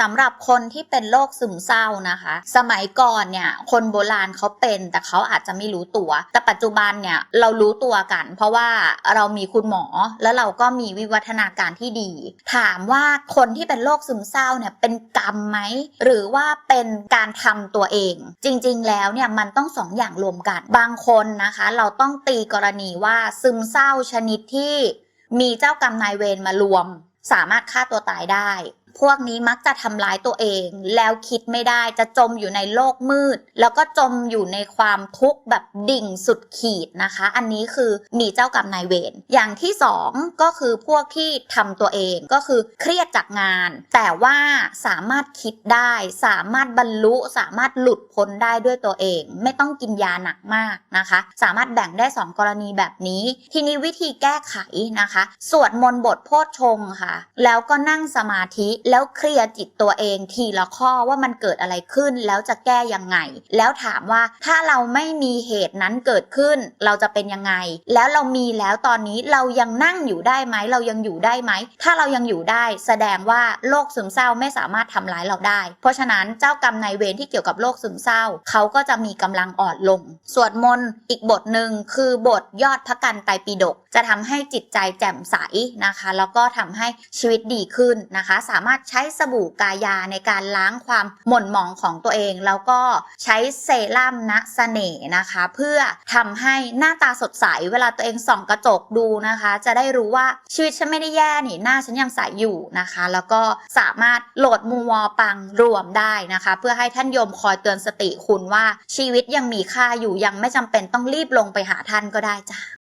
สำหรับคนที่เป็นโรคซึมเศร้านะคะ สมัยก่อนเนี่ยคนโบราณเขาเป็นแต่เขาอาจจะไม่รู้ตัว แต่ปัจจุบันเนี่ยเรารู้ตัวกัน เพราะว่าเรามีคุณหมอแล้วเราก็มีวิวัฒนาการที่ดี ถามว่าคนที่เป็นโรคซึมเศร้าเนี่ยเป็นกรรมไหมหรือว่าเป็นการทำตัวเอง จริงๆแล้วเนี่ยมันต้องสองอย่างรวมกัน บางคนนะคะ เราต้องตีกรณีว่าซึมเศร้าชนิดที่มีเจ้ากรรมนายเวรมารวม สามารถฆ่าตัวตายได้ พวกนี้มักจะทำร้ายตัวเอง แล้วคิดไม่ได้จะจมอยู่ในโลกมืด แล้วก็จมอยู่ในความทุกข์แบบดิ่งสุดขีดนะคะ อันนี้คือมีเจ้ากรรมนายเวรอย่างที่สองก็คือพวกที่ทำตัวเองก็คือเครียดจากงาน แต่ว่าสามารถคิดได้ สามารถบรรลุ สามารถหลุดพ้นได้ด้วยตัวเอง ไม่ต้องกินยาหนักมากนะคะ สามารถแบ่งได้สองกรณีแบบนี้ ทีนี้วิธีแก้ไขนะคะ สวดมนต์บทโพชฌงค์ค่ะ แล้วก็นั่งสมาธิแล้วเคลียร์จิตตัวเองทีละข้อว่ามันเกิดอะไรขึ้นแล้วจะแก้ยังไง แล้วถามว่าถ้าเราไม่มีเหตุนั้นเกิดขึ้น เราจะเป็นยังไง แล้วเรามีแล้วตอนนี้เรายังนั่งอยู่ได้ไหมเรายังอยู่ได้ไหม ถ้าเรายังอยู่ได้ แสดงว่าโรคซึมเศร้าไม่สามารถทำร้ายเราได้ เพราะฉะนั้นเจ้ากรรมนายเวรที่เกี่ยวกับโรคซึมเศร้า เขาก็จะมีกำลังอ่อนลง สวดมนต์อีกบทหนึ่งคือบทยอดพระกันไตรปิฎกจะทำให้จิตใจแจ่มใสนะคะ แล้วก็ทำให้ชีวิตดีขึ้นนะคะ สามารถใช้สบู่กายาในการล้างความหม่นหมองของตัวเอง แล้วก็ใช้เซรั่มนะเสน่ห์นะคะ เพื่อทำให้หน้าตาสดใสเวลาตัวเองส่องกระจกดูนะคะ จะได้รู้ว่าชีวิตฉันไม่ได้แย่นี่หน้าฉันยังใสอยู่นะคะ แล้วก็สามารถโหลดมูวอปังรวมได้นะคะ เพื่อให้ท่านโยมคอยเตือนสติคุณว่าชีวิตยังมีค่าอยู่ยังไม่จำเป็นต้องรีบลงไปหาท่านก็ได้จ้ะ